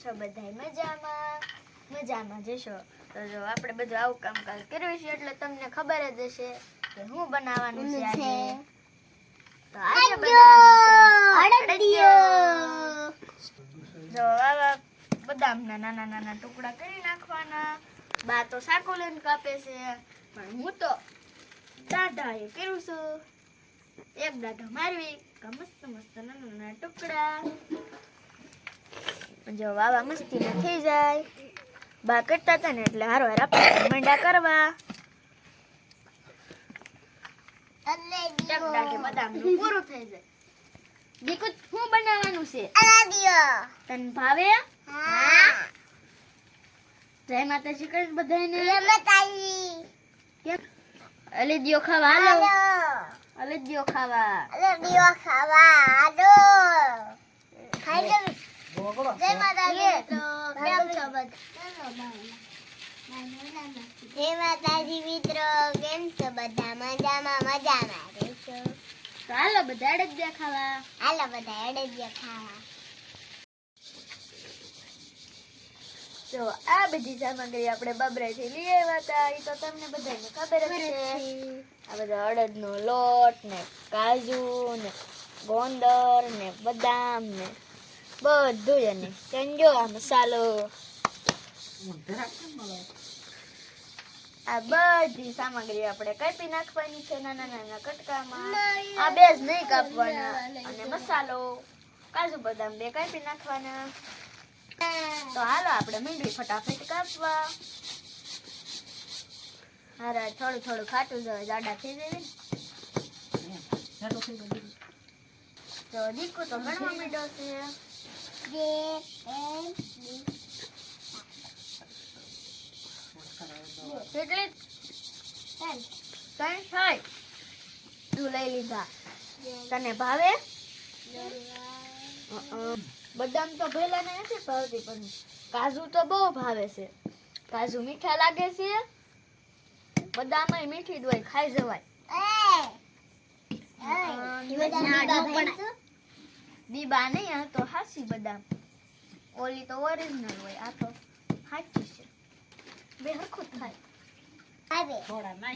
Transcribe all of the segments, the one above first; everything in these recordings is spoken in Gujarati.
છો બધાય મજામાં? મજામાં જશો. તો જો આપણે બધું આવું કામકાજ કર્યું છે એટલે તમને ખબર જ હશે કે હું બનાવવાનું છે આજે. તો આજે બનાવવાનું છે. જો આવા બદામના નાના નાના ટુકડા કરી નાખવાના. બા તો સાકુ લઈને કાપે છે. પણ હું તો દાઢા એ કરું છું. એક દાઢો મારવી. મસ્ત મસ્ત નાના નાના ટુકડા. જો વાવા મસ્તી ના થઈ જાય. બા કરતા હતા ને એટલે હારો હાર આપણે મંડા કરવા. એક દાઢે બદામનું પૂરું થઈ જાય. દીકુ શું બનાવવાનું છે? તને ભાવે? જય માતાજી કઈ બધાને. કેમ? અલેદિયો ખાવા હાલો. અલેદિયો ખાવા. તો આ બધી સામગ્રી આપણે બબરેથી લઈ આવ્યા હતા. એ તો તમને બધાને ખબર જ છે. આ બધા અડદનો લોટ ને કાજુ ને ગોંદર ને બદામ ને બધું અને ચંજો આ મસાલો? આ બધી સામગ્રી આપણે કાપી નાખવાની છે નાના નાના કટકામાં. આ બે જ નહીં કાપવાના. અને મસાલો કાજુ બદામ બે કાપી નાખવાના. તો હાલો આપણે મીંડવી ફટાફટ કાપવા. હારા થોડું થોડું ખાટું જવા જાડા થઈ જાય તો દીકુ તો ગણવા મીંડો છે. જે એમ બી કેટલી ત્રણ થાય તું લઈ લીધા તને ભાવે બદામ તો ભેલા ને નથી ભાવતી પણ કાજુ તો બહુ ભાવે છે કાજુ મીઠા લાગે છે બદામ મીઠી દોય ખાઈ જવાય દીબા નહીં આ તો હાસી બદામ. ઓલી તો ઓરિજિનલ હોય આ તો હાચી છે. બે હરખું થાય. આવે.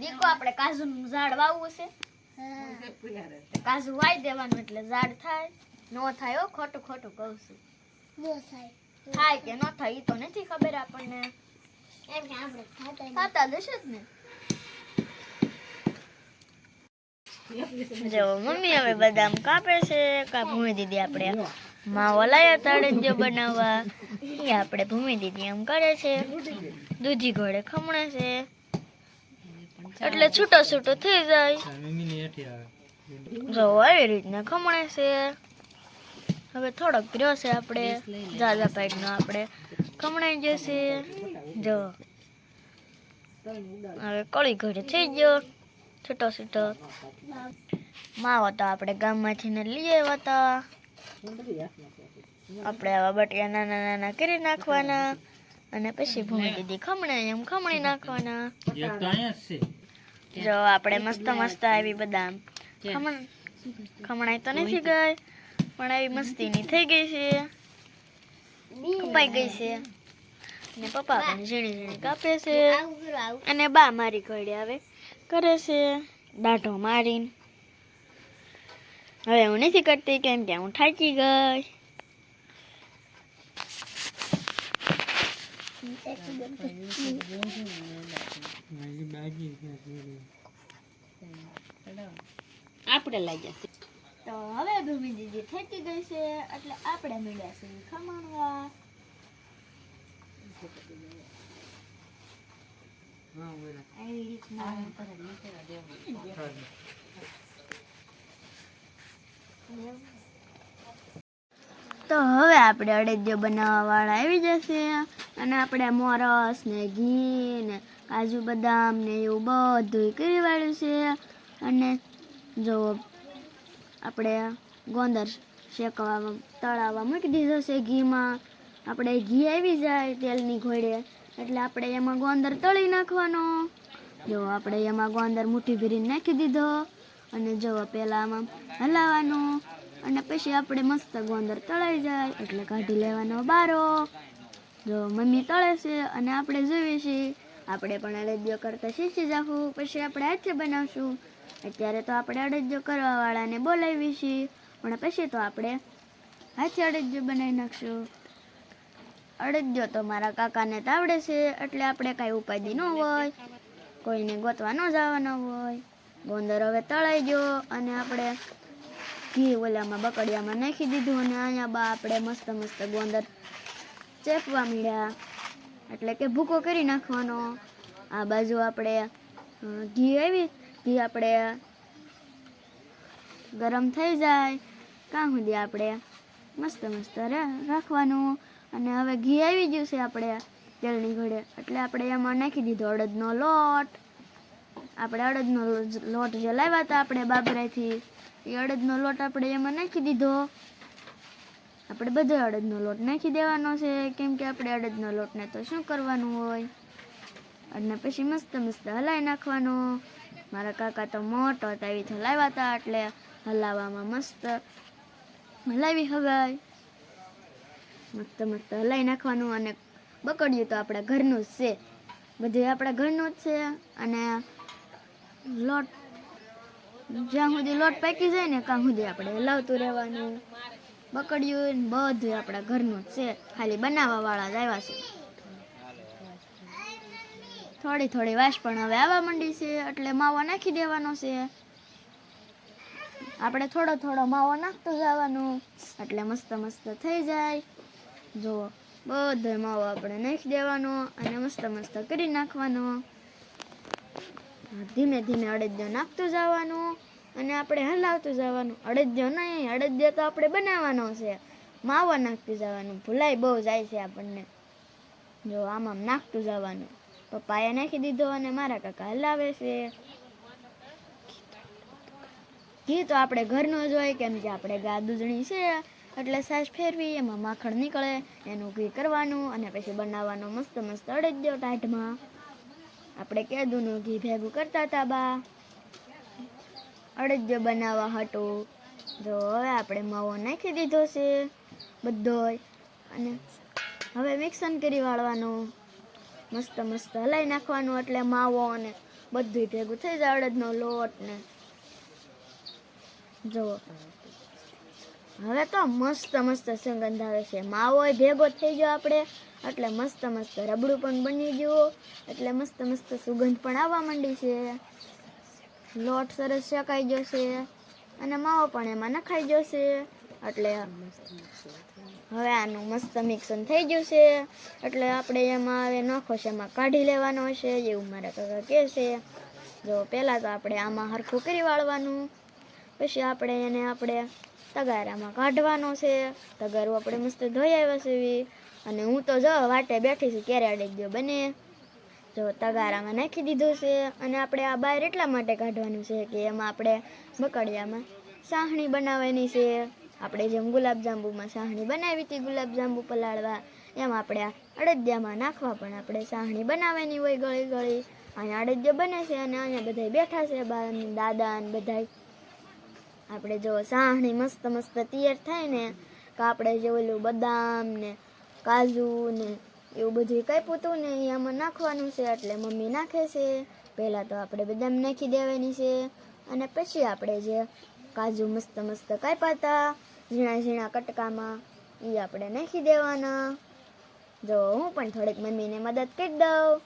દીકો આપણે કાજુ નું ઝાડ વાવવું છે. કાજુ વાઈ દેવાનું એટલે ઝાડ થાય. નો થાય હો ખોટું ખોટું કહું છું. નો થાય. થાય કે ન થાય એ તો નથી ખબર આપણને. એમ કે આપણે ખાતા ખાતા જશે જ ને. જો, મમ્મી હવે બદામ કાપે છે. કા ભૂમિ દીદી આપણે માવો લાયા તળંજો બનાવવા. એ આપણે ભૂમિ દીદી એમ કરે છે. દૂધી ઘોડે ખમણે છે. એટલે છૂટો છૂટો થઈ જાય. જો, આવી રીતના ખમણે છે. હવે થોડોક રહ્યો છે આપણે. જાજા પાઈકનો આપણે ખમણાઈ જશે. જો, હવે કળી ઘરે થઈ ગયો. છૂટો છૂટો. માવો તો આપણે ગામમાંથી ને લઈ આવ્યા હતા આપણે આવા બટિયા નાના નાના કરી નાખવાના. અને પછી ભૂમિ દીદી ખમણે એમ ખમણી નાખવાના. જો આપણે મસ્ત મસ્ત આવી બદામ ખમણ ખમણાઈ તો નથી ગઈ પણ આવી મસ્તીની થઈ ગઈ છે. કપાઈ ગઈ છે. ને પપ્પા પણ ઝીણી ઝીણી કાપે છે. અને બા મારી ઘડી આવે. કરે છે. દાઢો મારીને. હવે હું નથી કરતી કેમ કે હું થાકી ગઈ. આપણે લઈ જશે. તો હવે ભૂમિ દીદી થાકી ગઈ છે, એટલે આપણે મળ્યા છે ખમણવા. તો હવે આપણે અડદિયો બનાવવા વાળા આવી જશે અને આપણે મોરસ ને ઘી ને કાજુ બદામ ને એવું બધું કરી વાળ્યું છે. અને જો આપણે ગોંદર શેકવા તળાવવા મૂકી દીધો છે ઘીમાં. આપણે ઘી આવી જાય તેલની ઘોડે એટલે આપણે એમાં ગોંદર તળી નાખવાનો. જો આપણે એમાં ગોંદર મુઠ્ઠી ભરીને નાખી દીધો. અને જો પહેલાં આમાં હલાવવાનું. અને પછી આપણે મસ્ત ગોંદર તળાઈ જાય. એટલે કાઢી લેવાનો બારો. જો મમ્મી તળે છે અને આપણે જોઈએ છીએ આપણે પણ અડદિયો કરતા શીખી જાશું પછી આપણે હાથે બનાવશું. અત્યારે તો આપણે અડદિયો કરવાવાળાને બોલાવીશી પણ પછી તો આપણે હાથે અડદિયો બનાવી નાખશું. અડદિયો તો મારા કાકાને તો આવડે છે, એટલે આપણે કાંઈ ઉપાધિ ન હોય. કોઈને ગોતવા ન જવાનો હોય. ગોંદર હવે તળાઈ ગયો અને આપણે ઘી ઓલામાં બકડિયામાં નાખી દીધું અને અહીંયા બા આપણે મસ્ત મસ્ત ગોંદર ચેપવા માંડ્યા. એટલે કે ભૂકો કરી નાખવાનો. આ બાજુ આપણે ઘી આવી, ઘી આપણે ગરમ થઈ જાય. કાં સુધી આપણે મસ્ત મસ્ત રાખવાનું. અને હવે ઘી આવી ગયું છે આપણે તેલની ઘડે. એટલે આપણે એમાં નાખી દીધો અડદનો લોટ. આપણે અડદનો લોટ જે લાવ્યા હતા આપણે બાબરાથી. એ અડદનો લોટ આપણે એમાં નાખી દીધો. આપણે બધો અડદનો લોટ નાખી દેવાનો છે. કેમ કે આપણે અડદનો લોટને તો શું કરવાનું હોય? અને પછી મસ્ત મસ્ત હલાવી નાખવાનો. મારા કાકા તો મોટો હતા એવી હલાવ્યા હતા એટલે હલાવવામાં મસ્ત હલાવી હગાય. મસ્ત મસ્ત હલાવી નાખવાનું અને બકડ્યું તો આપણા ઘરનું જ છે. બધું આપણા ઘરનું જ છે અને લોટ જ્યાં સુધી લોટ પાકી જાય ને ત્યાં સુધી આપણે હલાવતું રહેવાનું. બકડ્યું બધું આપણા ઘરનું જ છે. ખાલી બનાવવા વાળા જ આવ્યા છે. થોડી થોડી વાસ પણ હવે આવવા માંડી છે એટલે માવો નાખી દેવાનો છે. આપણે થોડો થોડો માવો નાખતું જવાનું એટલે મસ્ત મસ્ત થઈ જાય. જુઓ, બધો માવો આપણે નાખી દેવાનો અને મસ્ત મસ્ત કરી નાખવાનો. ધીમે ધીમે અડદિયો નાખતું જવાનું અને આપણે હલાવતું જવાનું. અડદિયો નહીં, અડદિયો તો આપણે બનાવવાનો છે. માવો નાખતું જવાનું. ભૂલાઈ બહુ જાય છે આપણને. જો, આમ આમ નાખતું જવાનું. પપ્પાએ નાખી દીધો અને મારા કાકા હલાવે છે. ઘી તો આપણે ઘરનું જ હોય, કેમ કે આપણે ગા દૂધણી છે. એટલે સાસ ફેરવી, એમાં માખણ નીકળે, એનું ઘી કરવાનું અને પછી બનાવવાનું મસ્ત મસ્ત અડદિયો ટાઢમાં. આપણે કેદુનું ઘી ભેગું કરતા હતા બા. અડદિયો બનાવવા હતું. જો હવે આપણે માવો નાખી દીધો છે બધોય. અને હવે મિક્સન કરી વાળવાનું. મસ્ત મસ્ત હલાઈ નાખવાનું એટલે માવો અને બધું ભેગું થઈ જાય અડદનો લોટ ને. જુઓ હવે તો મસ્ત મસ્ત સુગંધ આવે છે. માવો ભેગો થઈ ગયો આપણે, એટલે મસ્ત મસ્ત રબડું પણ બની ગયું, એટલે મસ્ત મસ્ત સુગંધ પણ આવવા માંડી છે. લોટ સરસ શેકાઈ ગયો છે, અને માવો પણ એમાં નખાઈ ગયો છે, એટલે હવે આનું મસ્ત મિક્સન થઈ ગયું છે, એટલે આપણે એમાં હવે નખો છે, એમાં કાઢી લેવાનો છે, એવું મારા કાકા કહે છે. જો પહેલાં તો આપણે આમાં હરખું કરી વાળવાનું, પછી આપણે એને આપણે તગારામાં કાઢવાનો છે. તગારું આપણે મસ્ત ધોઈ આવ્યા છે એવી. અને હું તો જો વાટે બેઠી છું, ક્યારે અડી ગયો બને. જો તગારામાં નાખી દીધું છે. અને આપણે આ બહાર એટલા માટે કાઢવાનું છે કે એમાં આપણે બકડિયામાં સાહણી બનાવવાની છે. આપણે જેમ ગુલાબજાંબુમાં સાહણી બનાવી હતી ગુલાબજાંબુ પલાળવા, એમ આપણે અડદિયામાં નાખવા પણ આપણે સાહણી બનાવવાની હોય ગળી ગળી. અહીંયા અડદિયો બને છે અને અહીંયા બધા બેઠા છે, બા દાદા અને બધાય. આપણે જો સાહણી મસ્ત મસ્ત તૈયાર થાય ને, કે આપણે જે ઓલું બદામ ને કાજુ ને એવું બધું કાપ્યું હતું ને, એ આમાં નાખવાનું છે, એટલે મમ્મી નાખે છે. પહેલાં તો આપણે બદામ નાખી દેવાની છે, અને પછી આપણે જે કાજુ મસ્ત મસ્ત કાપ્યા હતા, ઝીણા ઝીણા કટકામાં એ આપણે નાખી દેવાના. જો હું પણ થોડીક મમ્મીને મદદ કરી દઉં.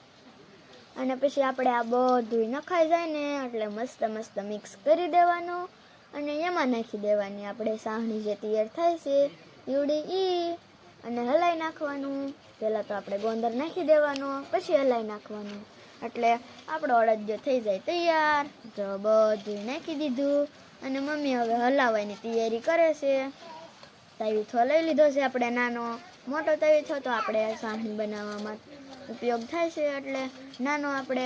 અને પછી આપણે આ બધું નખાઈ જાય ને, એટલે મસ્ત મસ્ત મિક્સ કરી દેવાનું. અને એમાં નાખી દેવાની. આપણે સાહણી જે તૈયાર થાય છે ઈવડી ઈ અને હલાઈ નાખવાનું. પહેલાં તો આપણે ગોંદર નાખી દેવાનો, પછી હલાઈ નાખવાનું. એટલે આપણો અડદિયો થઈ જાય તૈયાર જો બધું નાખી દીધું. અને મમ્મી હવે હલાવવાની તૈયારી કરે છે. તાવીથો લઈ લીધો છે આપણે નાનો. મોટો તાવીથો તો આપણે સાહણી બનાવવામાં ઉપયોગ થાય છે. એટલે નાનો આપણે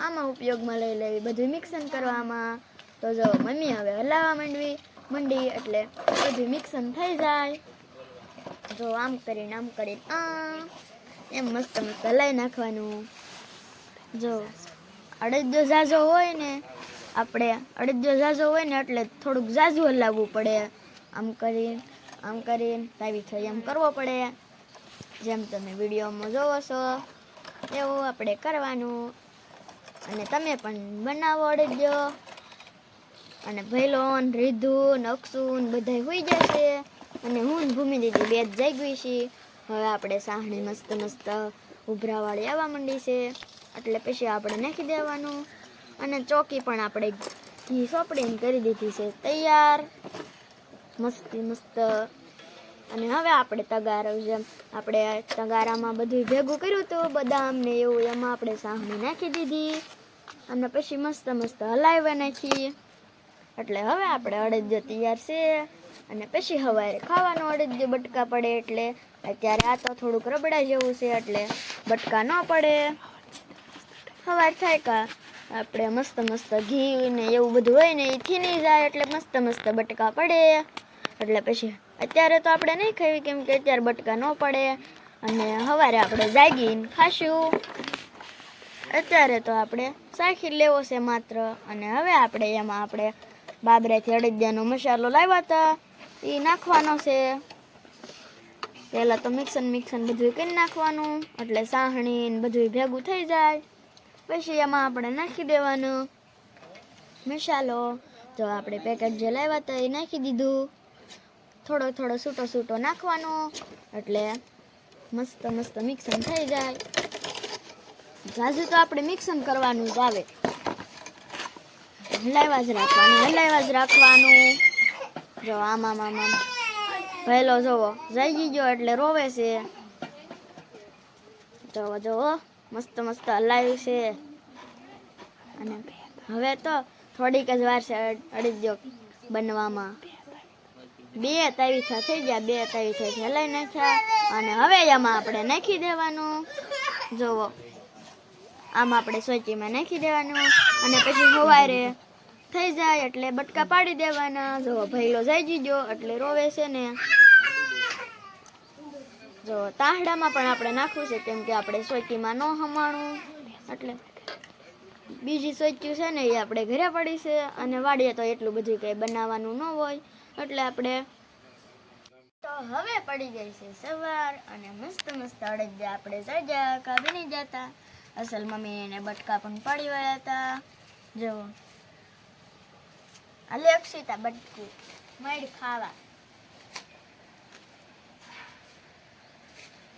આમાં ઉપયોગમાં લઈ લેવી. બધું મિક્સન કરવામાં. તો જો મમ્મી હવે હલાવવા માંડવી, મંડી એટલે બધું મિક્સન થઈ જાય. જો આમ કરીને આમ કરીને, આ એમ મસ્ત મસ્ત હલાવી નાખવાનું. જો અડદિયો ઝાઝો હોય ને, આપણે અડદિયો ઝાઝો હોય ને એટલે થોડુંક ઝાઝું હલાવવું પડે. આમ કરીને આમ કરીને તાવી થઈ એમ કરવો પડે. જેમ તમે વિડીયોમાં જોવો છો, એવું આપણે કરવાનું. અને તમે પણ બનાવો અડદજો અને ભૈલોન ને અક્ષુન બધા હોઈ જશે. અને હું ભૂમિ દીદી બે જ જાગી છીએ. હવે આપણે સાહણી મસ્ત મસ્ત ઉભરાવાળી આવવા માંડી છે. એટલે પછી આપણે નાખી દેવાનું. અને ચોકી પણ આપણે ઘી સોપડીને કરી દીધી છે. તૈયાર. મસ્તી મસ્ત. અને હવે આપણે તગારો જેમ આપણે તગારામાં બધું ભેગું કર્યું હતું. બદામ ને એવું એમાં આપણે સાહણી નાખી દીધી. અને પછી મસ્ત મસ્ત હલાવી નાખી એટલે હવે આપણે અડદિયો તૈયાર છે અને પછી સવારે ખાવાનું અડદિયો બટકા પડે એટલે અત્યારે આ તો થોડુંક રબડા જેવું છે એટલે બટકા ન પડે. સવાર થાય કા આપણે મસ્ત મસ્ત ઘી ને એવું બધું હોય ને એ થીની જાય એટલે મસ્ત મસ્ત બટકા પડે. એટલે પછી અત્યારે તો આપણે નહીં ખાવી કેમ કે અત્યારે બટકા ન પડે અને સવારે આપણે જાગીને ખાશું. અત્યારે તો આપણે સાખી લેવો છે માત્ર અને હવે આપણે એમાં આપણે બાબરેથી અડદિયાનો મસાલો લાવ્યા હતા. એ નાખવાનો છે. પહેલાં તો મિક્સન મિક્સન બધું કરી નાખવાનું. એટલે સાહણી ને બધું ભેગું થઈ જાય. પછી એમાં આપણે નાખી દેવાનું મસાલો. તો આપણે પેકેટ જે લાવ્યા હતા એ નાખી દીધું. થોડો થોડો સૂટો સૂટો નાખવાનો. એટલે મસ્ત મસ્ત મિક્સન થઈ જાય. ઝાઝું તો આપણે મિક્સન કરવાનું જ આવે. હલાવ્યા જ રાખવાનું હલાવ્યા જ રાખવાનું. જો, આમાં આમાં પહેલો જોવો. જઈ ગયો એટલે રોવે છે. જોવો જોવો. મસ્ત મસ્ત હલાવ્યું છે. અને હવે તો થોડીક જ વાર છે અડી અડદિયો બનવામાં. બે તાવીથા થઈ ગયા બે તાવીથાથી હલાવી નાખ્યા. અને હવે એમાં આપણે નાખી દેવાનું. જોવો. આમ આપણે સોચીમાં નાખી દેવાનું. અને પછી સવારે થઈ જાય એટલે બટકા પાડી દેવાના. જો ભૈલો જઈ જીજો એટલે રોવે છે ને. જો તાહડામાં પણ આપણે નાખવું છે, કેમ કે આપણે સોચીમાં ન હમાણું. એટલે બીજી સોચ્યું છે ને એ આપણે ઘરે પડી છે, અને વાડીએ તો એટલું બધું કંઈ બનાવવાનું ન હોય, એટલે આપણે તો હવે પડી ગઈ છે સવાર, અને મસ્ત મસ્ત અડદિયા આપણે સજા કાબીની જતા. અસલ મમ્મી એને બટકા પણ પાડી વળ્યા હતા. જો અલે અક્ષિતા બટકું ખાવા.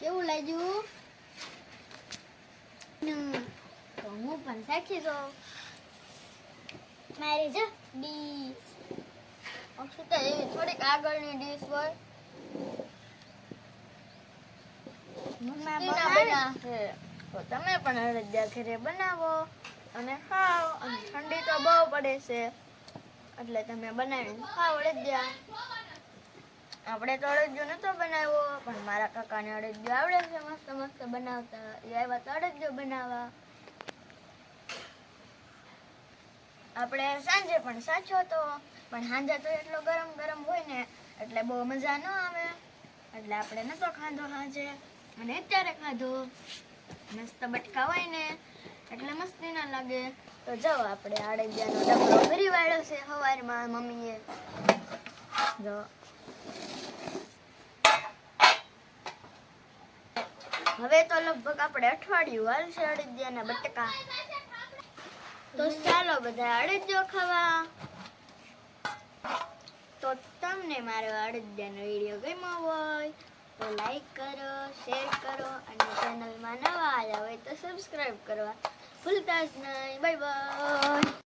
કેવું લાગ્યું? તો હું પણ સાખી જાઉં મારી જો ડીશ. અક્ષિતા એવી થોડીક આગળની ડીશ હોય. તમે પણ અડદિયા ઘરે બનાવો અને ખાઓ અને ઠંડી તો બહુ પડે છે. એટલે તમે બનાવીને આપણે તો અડદિયો નતો બનાવ્યો, પણ મારા કાકાને અડદિયો આવડે છે, મસ્ત મસ્ત બનાવતા. એ આવ્યા તો અડદિયો બનાવવા. આપણે સાંજે પણ સાચો હતો, પણ સાંજે તો એટલો ગરમ ગરમ હોય ને, એટલે બહુ મજા ન આવે. એટલે આપણે નતો ખાધો સાંજે. અને અત્યારે ખાધો. મસ્ત બટકા હોય ને, એટલે મસ્તી ના લાગે. તો જાઓ આપણે આડેજિયાનો ડબલો ભરી વાળ્યો છે સવારમાં મમ્મીએ. જો. હવે તો લગભગ આપણે અઠવાડિયું હાલશે અડદિયાના બટકા. તો ચાલો બધા અડદિયો ખાવા. તો તમને મારો અડદિયાનો વીડિયો ગમ્યો હોય તો લાઈક કરો, શેર કરો અને ચેનલમાં નવા આવ્યા હોય તો સબસ્ક્રાઈબ કરવા ભૂલતા જ નહીં બાય બાય